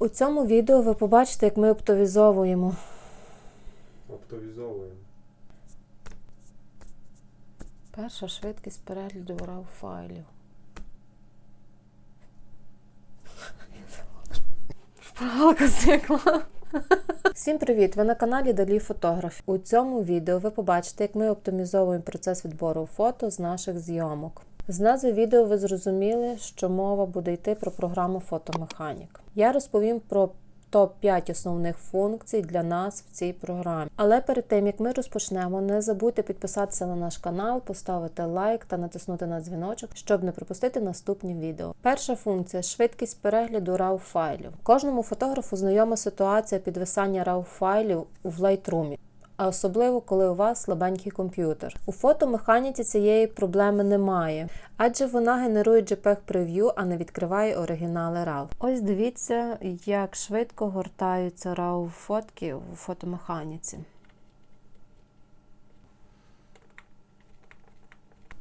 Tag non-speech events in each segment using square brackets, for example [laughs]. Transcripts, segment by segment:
У цьому відео ви побачите, як ми оптовізовуємо. Оптовізовуємо. Перша швидкість перегляду RAW файлів. Шпаргалка зникла. Всім привіт! Ви на каналі Далі Фотограф. У цьому відео ви побачите, як ми оптимізовуємо процес відбору фото з наших зйомок. З назви відео ви зрозуміли, що мова буде йти про програму Фотомеханік. Я розповім про топ-5 основних функцій для нас в цій програмі. Але перед тим як ми розпочнемо, не забудьте підписатися на наш канал, поставити лайк та натиснути на дзвіночок, щоб не пропустити наступні відео. Перша функція швидкість перегляду RAW файлів. Кожному фотографу знайома ситуація підвисання RAW файлів у Lightroom. А особливо, коли у вас слабенький комп'ютер. У фотомеханіці цієї проблеми немає, адже вона генерує JPEG прев'ю, а не відкриває оригінали RAW. Ось дивіться, як швидко гортаються RAW фотки у фотомеханіці.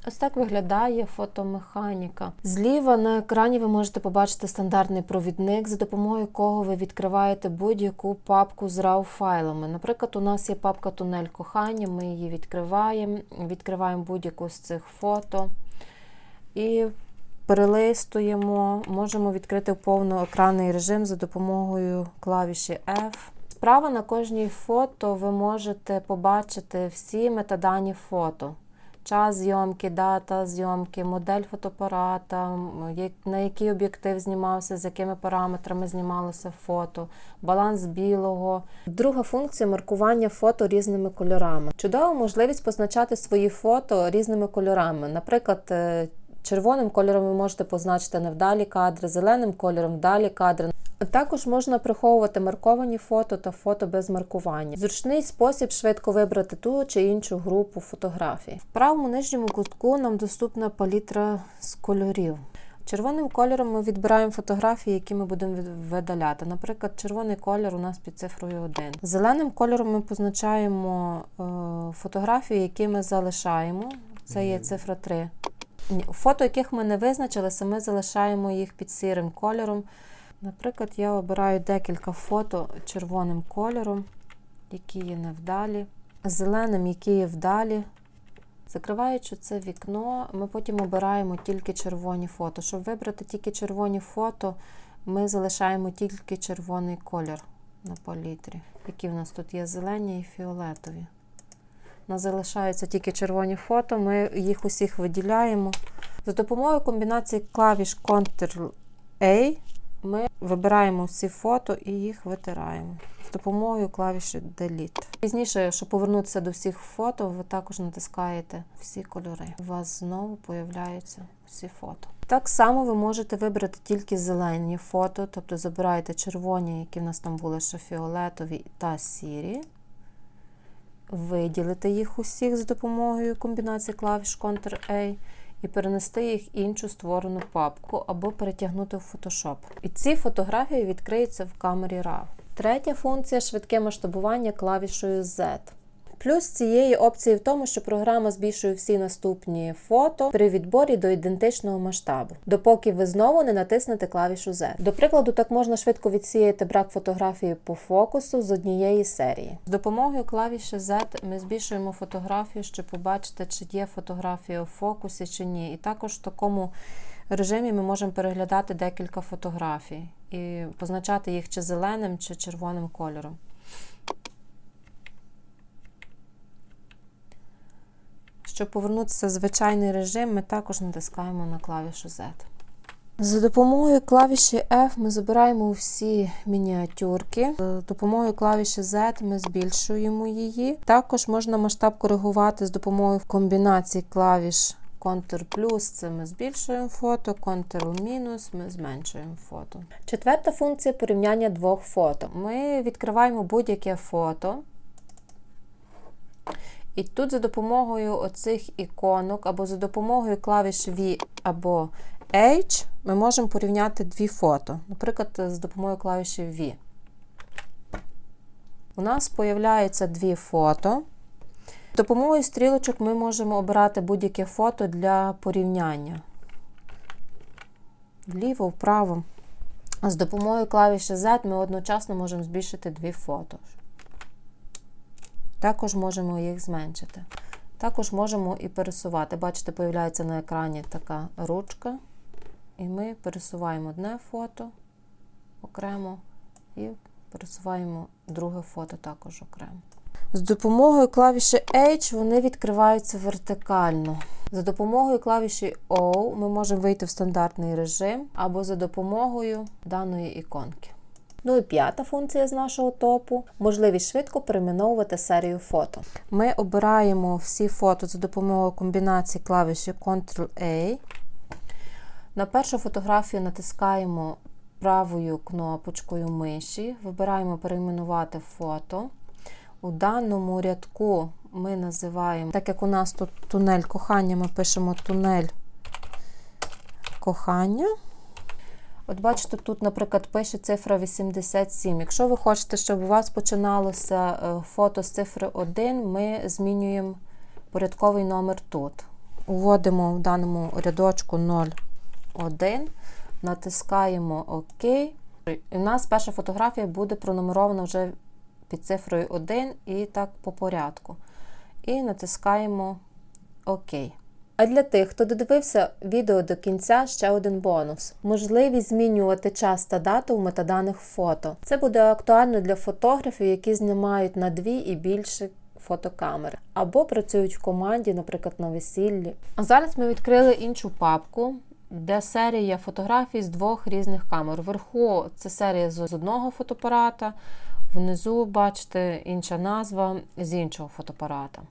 Ось так виглядає фотомеханіка. Зліва на екрані ви можете побачити стандартний провідник, за допомогою якого ви відкриваєте будь-яку папку з RAW файлами. Наприклад, у нас є папка Тунель кохання, ми її відкриваємо, відкриваємо будь-яку з цих фото і перелистуємо. Можемо відкрити повноекранний режим за допомогою клавіші F. Справа на кожній фото ви можете побачити всі метадані фото час зйомки, дата зйомки, модель фотоапарата, на який об'єктив знімався, з якими параметрами знімалося фото, баланс білого. Друга функція маркування фото різними кольорами. Чудова можливість позначати свої фото різними кольорами. Наприклад, е, червоним кольором ви можете позначити невдалі кадри, зеленим кольором вдалі кадри. Також можна приховувати марковані фото та фото без маркування. Зручний спосіб швидко вибрати ту чи іншу групу фотографій. В правому нижньому кутку нам доступна палітра з кольорів. Червоним кольором ми відбираємо фотографії, які ми будемо видаляти. Наприклад, червоний кольор у нас під цифрою 1. Зеленим кольором ми позначаємо е, фотографії, які ми залишаємо. Це є цифра 3. Фото, яких ми не визначилися, ми залишаємо їх під сірим кольором. Наприклад, я обираю декілька фото червоним кольором, які є невдалі, зеленим, які є вдалі. Закриваючи це вікно, ми потім обираємо тільки червоні фото. Щоб вибрати тільки червоні фото, ми залишаємо тільки червоний колір на палітрі. Які в нас тут є зелені і фіолетові. У нас залишаються тільки червоні фото, ми їх усіх виділяємо. За допомогою комбінації клавіш Ctrl-A ми вибираємо всі фото і їх витираємо з допомогою клавіші Delete. Пізніше, щоб повернутися до всіх фото, ви також натискаєте всі кольори. У вас знову появляються всі фото. Так само ви можете вибрати тільки зелені фото, тобто забираєте червоні, які в нас там були ще фіолетові та сірі. Виділити їх усіх з допомогою комбінації клавіш Ctrl-A і перенести їх в іншу створену папку або перетягнути в Photoshop. І ці фотографії відкриються в камері RAW. Третя функція швидке масштабування клавішою Z. Плюс цієї опції в тому, що програма збільшує всі наступні фото при відборі до ідентичного масштабу, допоки ви знову не натиснете клавішу Z. До прикладу, так можна швидко відсіяти брак фотографії по фокусу з однієї серії. З допомогою клавіші Z ми збільшуємо фотографію, щоб побачити, чи є фотографія у фокусі чи ні. І також в такому режимі ми можемо переглядати декілька фотографій і позначати їх чи зеленим, чи червоним кольором. Щоб повернутися в звичайний режим, ми також натискаємо на клавішу Z. За допомогою клавіші F ми забираємо всі мініатюрки. За допомогою клавіші Z ми збільшуємо її. Також можна масштаб коригувати з допомогою комбінації клавіш Ctrl плюс це ми збільшуємо фото, Ctrl мінус ми зменшуємо фото. Четверта функція порівняння двох фото. Ми відкриваємо будь-яке фото. І тут за допомогою оцих іконок або за допомогою клавіш V або H ми можемо порівняти дві фото. Наприклад, з допомогою клавіші V. У нас появляються дві фото. З допомогою стрілочок ми можемо обирати будь-яке фото для порівняння. Вліво, вправо. З допомогою клавіші Z ми одночасно можемо збільшити дві фото. Також можемо їх зменшити. Також можемо і пересувати. Бачите, появляється на екрані така ручка. І ми пересуваємо одне фото окремо і пересуваємо друге фото також окремо. З допомогою клавіші H вони відкриваються вертикально. За допомогою клавіші O ми можемо вийти в стандартний режим або за допомогою даної іконки. Ну і п'ята функція з нашого топу можливість швидко перейменовувати серію фото. Ми обираємо всі фото за допомогою комбінації клавіші Ctrl-A. На першу фотографію натискаємо правою кнопочкою миші, вибираємо перейменувати фото. У даному рядку ми називаємо, так як у нас тут тунель кохання, ми пишемо тунель кохання. От бачите, тут, наприклад, пише цифра 87. Якщо ви хочете, щоб у вас починалося е, фото з цифри 1, ми змінюємо порядковий номер тут. Уводимо в даному рядочку 01, натискаємо ОК. І у нас перша фотографія буде пронумерована вже під цифрою 1 і так по порядку. І натискаємо ОК. А для тих, хто додивився відео до кінця, ще один бонус: можливість змінювати час та дату в метаданих фото. Це буде актуально для фотографів, які знімають на дві і більше фотокамер, або працюють в команді, наприклад, на весіллі. А зараз ми відкрили іншу папку. Де серія фотографій з двох різних камер. Вверху це серія з одного фотоапарата, внизу, бачите, інша назва з іншого фотоапарата.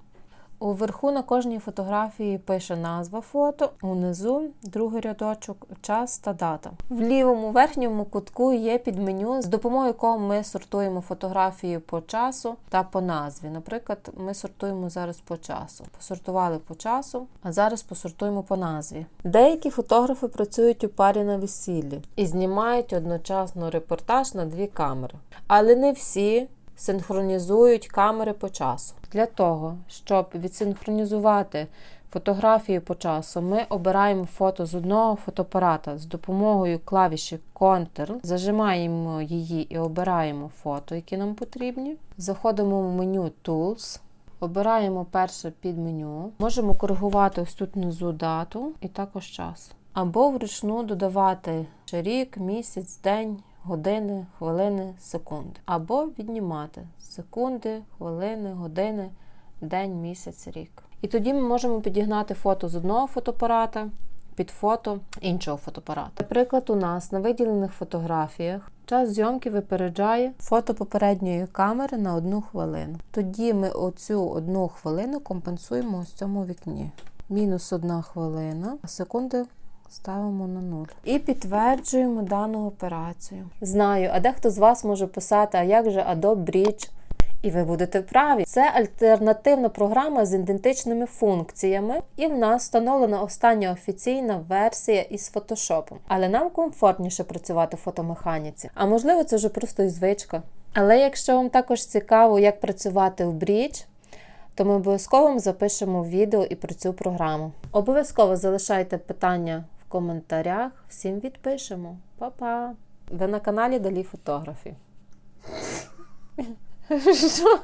Уверху на кожній фотографії пише назва фото, унизу другий рядочок, час та дата. В лівому верхньому кутку є підменю, з допомогою якого ми сортуємо фотографії по часу та по назві. Наприклад, ми сортуємо зараз по часу. Посортували по часу, а зараз посортуємо по назві. Деякі фотографи працюють у парі на весіллі і знімають одночасно репортаж на дві камери. Але не всі синхронізують камери по часу. Для того, щоб відсинхронізувати фотографію по часу, ми обираємо фото з одного фотоапарата з допомогою клавіші Ctrl, зажимаємо її і обираємо фото, які нам потрібні. Заходимо в меню Tools. Обираємо перше підменю. Можемо коригувати ось тут внизу дату і також час. Або вручну додавати рік, місяць, день, години, хвилини, секунди. Або віднімати секунди, хвилини, години, день, місяць, рік. І тоді ми можемо підігнати фото з одного фотоапарата під фото іншого фотоапарата. Наприклад, у нас на виділених фотографіях час зйомки випереджає фото попередньої камери на одну хвилину. Тоді ми оцю одну хвилину компенсуємо ось цьому вікні. Мінус одна хвилина, а секунди Ставимо на 0. І підтверджуємо дану операцію. Знаю, а дехто з вас може писати, а як же Adobe Bridge? І ви будете праві. Це альтернативна програма з ідентичними функціями, і в нас встановлена остання офіційна версія із фотошопом. Але нам комфортніше працювати в фотомеханіці. А можливо, це вже просто і звичка. Але якщо вам також цікаво, як працювати в Bridge, то ми обов'язково запишемо відео і про цю програму. Обов'язково залишайте питання в коментарях. Всім відпишемо. Па-па! Ви на каналі Далі Фотографі. [laughs] Що?